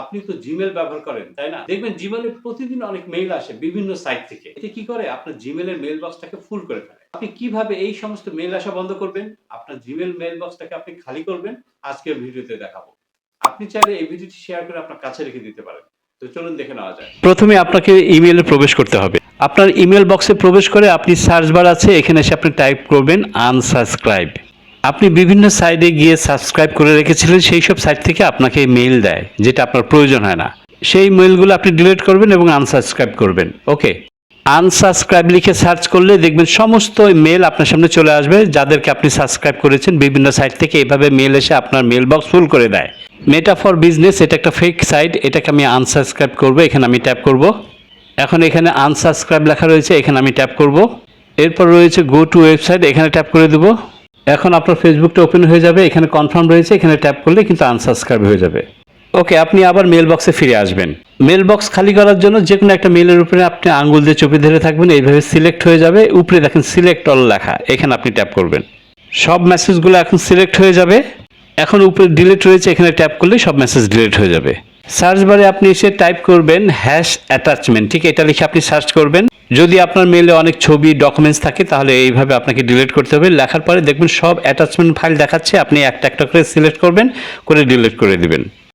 আপনি তো জিমেল ব্যবহার করেন, তাই না? দেখবেন জিমেলে প্রতিদিন অনেক মেইল আসে বিভিন্ন সাইট থেকে। এতে কি করে? আপনার জিমেলের মেইল বক্সটাকে ফুল করে ফেলে। আপনি কীভাবে এই সমস্ত মেল আসা বন্ধ করবেন? আপনার জিমেল মেল বক্সটাকে আপনি খালি করবেন। আজকের ভিডিওতে দেখাবো। আপনি চাইলে এই ভিডিওটি শেয়ার করে আপনার কাছে রেখে দিতে পারেন। তো চলুন দেখে নেওয়া যায় প্রথমে আপনাকে ইমেলে প্রবেশ করতে হবে। আপনার ইমেল বক্সে প্রবেশ করে আপনি সার্চ বার আছে, এখানে এসে আপনি টাইপ করবেন আনসাবস্ক্রাইব আপনি বিভিন্ন সাইডে গিয়ে সাবস্ক্রাইব করে রেখেছিলেন, সেই সব সাইট থেকে আপনাকে মেইল দেয়, যেটা আপনার প্রয়োজন হয় না। সেই মেইলগুলো আপনি ডিলিট করবেন এবং আনসাবস্ক্রাইব করবেন ওকে আনসাবস্ক্রাইব লিখে সার্চ করলে দেখবেন সমস্ত মেল আপনার সামনে চলে আসবে, যাদেরকে আপনি সাবস্ক্রাইব করেছেন, বিভিন্ন সাইট থেকে এভাবে মেল এসে আপনার মেল বক্স ফুল করে দেয়। মেটা ফর বিজনেস এটা একটা ফেক সাইট এটাকে আমি আনসাবস্ক্রাইব করব, এখানে আমি ট্যাপ করব। এখন এখানে আনসাবস্ক্রাইব লেখা রয়েছে, এখানে আমি ট্যাপ করব। এরপর রয়েছে গো টু ওয়েবসাইট এখানে ট্যাপ করে দেবো। এখন আপনার ফেসবুকটা ওপেন হয়ে যাবে, এখানে কনফার্ম রয়েছে, এখানে ট্যাপ করলে কিন্তু আনসাবস্ক্রাইব হয়ে যাবে। ওকে আপনি আবার মেল বক্সে ফিরে আসবেন। মেল বক্স খালি করার জন্য যে কোনো একটা মেলের উপরে আপনি আঙ্গুল দিয়ে চোপে ধরে থাকবেন, এইভাবে সিলেক্ট হয়ে যাবে। উপরে দেখেন সিলেক্ট অল লেখা, এখানে আপনি ট্যাপ করবেন। সব মেসেজগুলো এখন সিলেক্ট হয়ে যাবে। এখন উপরে ডিলিট রয়েছে, এখানে ট্যাপ করলেই সব মেসেজ ডিলিট হয়ে যাবে। সার্চ বারে আপনি এসে টাইপ করবেন হ্যাশ অ্যাটাচমেন্ট ঠিক? এটা লিখে আপনি সার্চ করবেন। যদি আপনার মেলে অনেক ছবি ডকুমেন্টস থাকে, তাহলে এইভাবে আপনাকে ডিলিট করতে হবে। লেখার পরে দেখবেন সব অ্যাটাচমেন্ট ফাইল দেখাচ্ছে, আপনি একটা একটা করে সিলেক্ট করবেন, করে ডিলিট করে দিবেন।